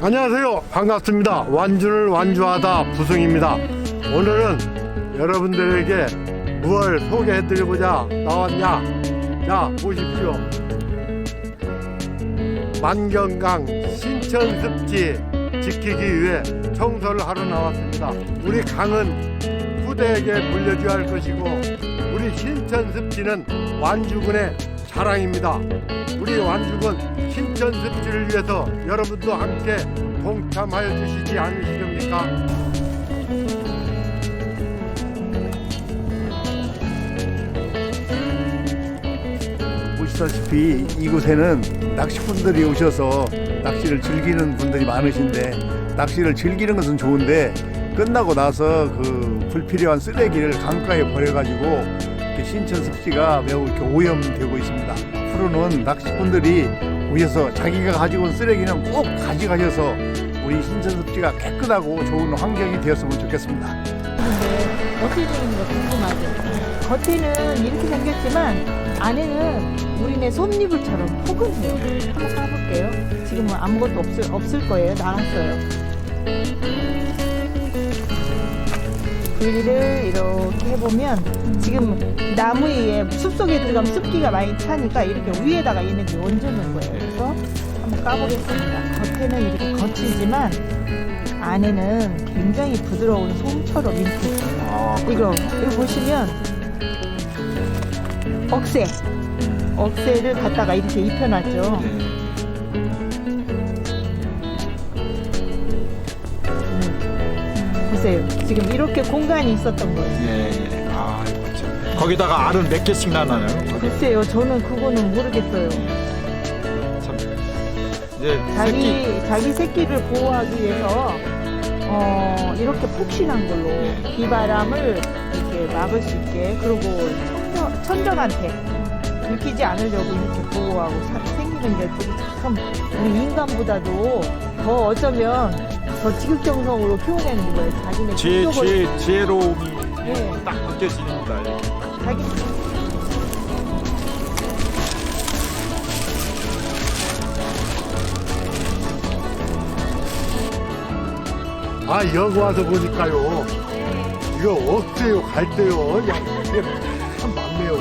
안녕하세요. 반갑습니다. 완주를 완주하다 부승입니다. 오늘은 여러분들에게 무엇을 소개해드리고자 나왔냐? 자, 보십시오. 만경강 신천 습지 지키기 위해 청소를 하러 나왔습니다. 우리 강은 후대에게 물려줘야 할 것이고 우리 신천 습지는 완주군의 자랑입니다. 우리 완주군 신 천 습지를 위해서 여러분도 함께 동참하여 주시지 않으시렵니까? 보시다시피 이곳에는 낚시꾼들이 오셔서 낚시를 즐기는 분들이 많으신데 낚시를 즐기는 것은 좋은데 끝나고 나서 그 불필요한 쓰레기를 강가에 버려가지고 신천 습지가 매우 이렇게 오염되고 있습니다. 앞으로는 낚시꾼들이 오셔서 자기가 가지고 온 쓰레기는 꼭 가져가셔서 우리 신천 습지가 깨끗하고 좋은 환경이 되었으면 좋겠습니다. 근데 어떻게 되는 거 궁금하죠? 겉에는 이렇게 생겼지만 안에는 우리네 솜니불처럼 포근해요. 한번 까볼게요. 지금은 아무것도 없을, 없을 거예요. 나갔어요. 분리를 이렇게 해보면 지금 나무 위에 숲속에 들어가면 습기가 많이 차니까 이렇게 위에다가 얘네들 이 얹어놓은 거예요. 그래서 한번 까보겠습니다. 겉에는 이렇게 거칠지만 안에는 굉장히 부드러운 솜처럼 이렇게 있어요. 이거 이거 보시면 억새 억새를 갖다가 이렇게 입혀놨죠. 음. 보세요. 지금 이렇게 공간이 있었던 거예요. 예, 예. 아, 참. 거기다가 알은 몇 개씩 나나요? 글쎄요, 저는 그거는 모르겠어요. 참. 이제 자기 새끼. 자기 새끼를 보호하기 위해서 어, 이렇게 푹신한 걸로 네. 비바람을 이렇게 막을 수 있게 그리고 천적, 천적한테 들키지 않으려고 이렇게 보호하고 사- 생기는 게참 우리 인간보다도 더 어쩌면 더 지극정성으로 키워내는 거예요. 자기네 지혜, 지혜, 지혜로움이 네. 딱 느껴집니다. 이렇게. 자기 아, 여기 와서 보니까요. 이거. 야, 이게 참 많네요.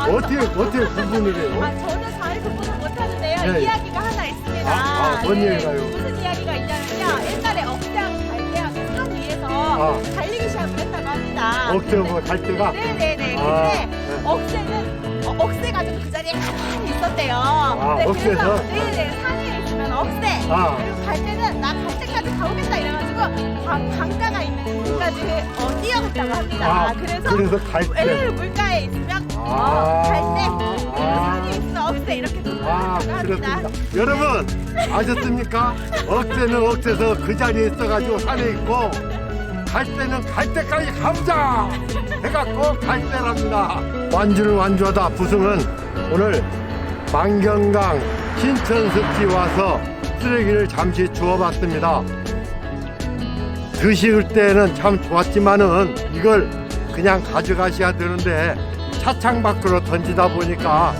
어떻게, 어떻게 구분을 해요? 아, 저는 잘 구분을 못하는데요. 네. 이야기가 하나 있습니다. 아, 아, 뭔 네, 얘기가요? 무슨 이야기가 아. 달리기 시합을 했다고 합니다. 억세요, 뭐 갈대가? 네네네. 아, 근데 네. 억새는 어, 억새 가지고 그 자리에 가만히 있었대요. 아, 네, 억새에서? 그래서 네네 산 위에 있으면 억새. 아. 그리고 갈 때는 나 갈 때까지 가오겠다 이래가지고 강, 강가가 있는 곳까지 어, 뛰어갔다고 합니다. 아, 그래서 그래서 갈대. 에 물가에 있으면 아. 어. 아. 산에 있으면 억새 이렇게 아, 구분한다고 합니다. 그렇습니다. 여러분, 아셨습니까? 억새는 억새서 그 자리에 있어가지고 산에 있고, 갈 때는 갈 때까지 가보자! 해갖고 갈 때랍니다. 완주를 완주하다 부승은 오늘 만경강 신천습지 와서 쓰레기를 잠시 주워봤습니다. 드실 때는 참 좋았지만은 이걸 그냥 가져가셔야 되는데 차창 밖으로 던지다 보니까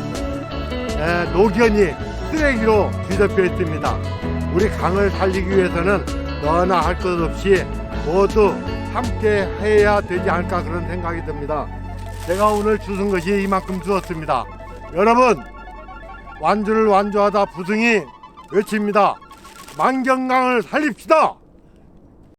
에, 노견이 쓰레기로 뒤덮여 있습니다. 우리 강을 살리기 위해서는 너나 할 것 없이 모두 함께 해야 되지 않을까 그런 생각이 듭니다. 제가 오늘 주신 것이 이만큼 주었습니다. 여러분 완주를 완주하다 부승이 외칩니다. 만경강을 살립시다.